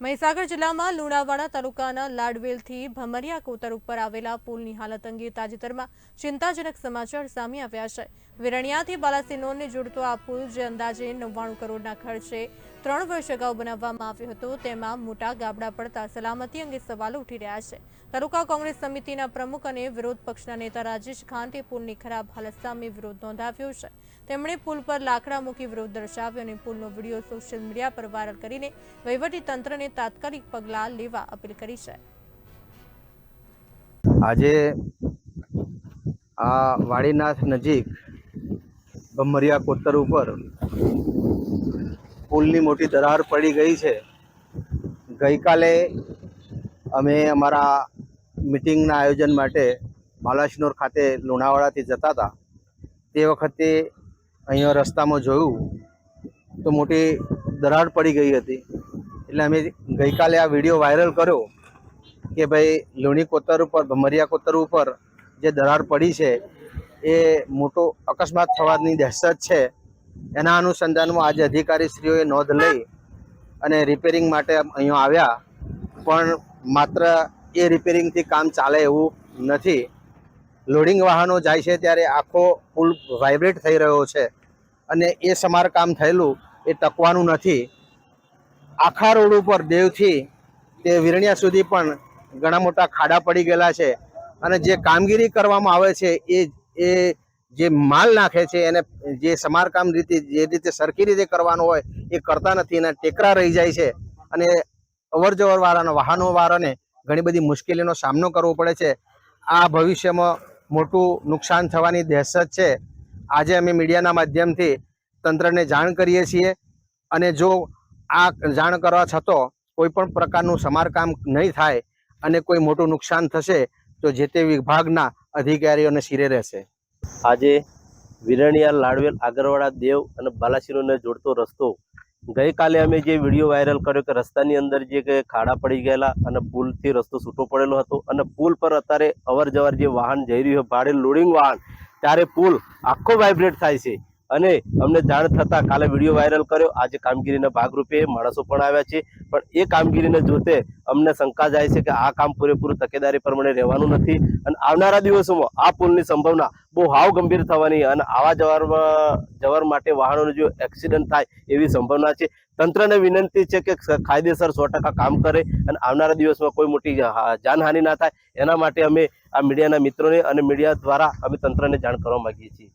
મહીસાગર જિલ્લામાં લુણાવાડા તાલુકાના લાડવેલથી ભમરિયા કોતર ઉપર આવેલા પુલની હાલત અંગે તાજેતરમાં ચિંતાજનક સમાચાર સામે આવ્યા છે. વિરણિયાથી બાલાસિનોરને જોડતો આ પુલ જે અંદાજે નવ્વાણું કરોડના ખર્ચે ત્રણ વર્ષ અગાઉ બનાવવામાં આવ્યો હતો, તેમાં મોટા ગાબડા પડતા સલામતી અંગે સવાલો ઉઠી રહ્યા છે. તાલુકા કોંગ્રેસ સમિતિના પ્રમુખ અને વિરોધ પક્ષના નેતા રાજેશ ખાંતે પુલની ખરાબ હાલત સામે વિરોધ નોંધાવ્યો છે. તેમણે પુલ પર લાકડા મૂકી વિરોધ દર્શાવ્યો અને પુલનો વીડિયો સોશિયલ મીડિયા પર વાયરલ કરીને વહીવટી તાત્કાલિક પગલાં લેવા અપીલ કરી છે. આજે આ વાડીનાથ નજીક ભમરિયા કોતર ઉપર પુલની મોટી દરાર પડી ગઈ છે. ગઈકાલે અમે અમારા મિટિંગના આયોજન માટે બાલાશનોર ખાતે લુણાવાડાથી જતા હતા. તે વખતે અહીંયા રસ્તામાં જોયું તો મોટી દરાર પડી ગઈ હતી. એટલે અમે ગઈકાલે આ વીડિયો વાયરલ કર્યો કે ભાઈ લુણી કોતર ઉપર, ભમરિયા કોતર ઉપર જે દરાર પડી છે, એ મોટો અકસ્માત થવાની દહેશત છે. એના અનુસંધાનમાં આજે અધિકારીશ્રીઓએ નોંધ લઈ અને રિપેરિંગ માટે અહીંયા આવ્યા. પણ માત્ર એ રિપેરિંગથી કામ ચાલે એવું નથી. લોડિંગ વાહનો જાય છે ત્યારે આખો પુલ વાઇબ્રેટ થઈ રહ્યો છે. અને એ સમારકામ થયેલું એ ટકવાનું નથી. આખા રોડ ઉપર દેવથી તે વિરણ્યા સુધી પણ ઘણા મોટા ખાડા પડી ગયેલા છે. અને જે કામગીરી કરવામાં આવે છે, એ એ જે માલ નાખે છે, એને જે સમારકામ રીતે, જે રીતે સરખી રીતે કરવાનું હોય, એ કરતા નથી અને ટેકરા રહી જાય છે. અને અવર જવર વાળાના વાહનો વાળાને ઘણી બધી મુશ્કેલીનો સામનો કરવો પડે છે. આ ભવિષ્યમાં મોટું નુકસાન થવાની દહેશત છે. આજે અમે મીડિયાના માધ્યમથી તંત્રને જાણ કરીએ છીએ. અને જો આ જાણ કરવા છતાં કોઈ પણ પ્રકારનું સમારકામ નહીં થાય અને કોઈ મોટું નુકસાન થશે, તો જે તે વિભાગના અધિકારીઓને શિરે રહેશે. આજે વિરણિયા લાડવેલ આગરવાડા દેવ અને બાલાશીરોને જોડતો રસ્તો. ગઈકાલે અમે જે વીડિયો વાયરલ કર્યો કે રસ્તાની અંદર જે કે ખાડા પડી ગયેલા અને પુલથી રસ્તો છૂટો પડેલો હતો અને પુલ પર અત્યારે અવર જવર જે વાહન જઈ રહ્યું હોય ભાડે લોડિંગ વાહન, ત્યારે પુલ આખો વાઇબ્રેટ થાય છે. અને અમને જાણ થતાં કાલે વીડિયો વાયરલ કર્યો. આજે કામગીરીના ભાગરૂપે માણસો પણ આવ્યા છે. પણ એ કામગીરીને જોતે અમને શંકા જાય છે કે આ કામ પૂરેપૂરું તકેદારી પ્રમાણે રહેવાનું નથી. અને આવનારા દિવસોમાં આ પુલની સંભાવના બહુ હાવ ગંભીર થવાની અને આવા જવર જવર માટે વાહનોનો જો એક્સિડન્ટ થાય એવી સંભાવના છે. તંત્રને વિનંતી છે કે કાયદેસર સો કામ કરે અને આવનારા દિવસમાં કોઈ મોટી જાનહાનિ ના થાય. એના માટે અમે આ મીડિયાના મિત્રોને અને મીડિયા દ્વારા અમે તંત્રને જાણ કરવા માંગીએ છીએ.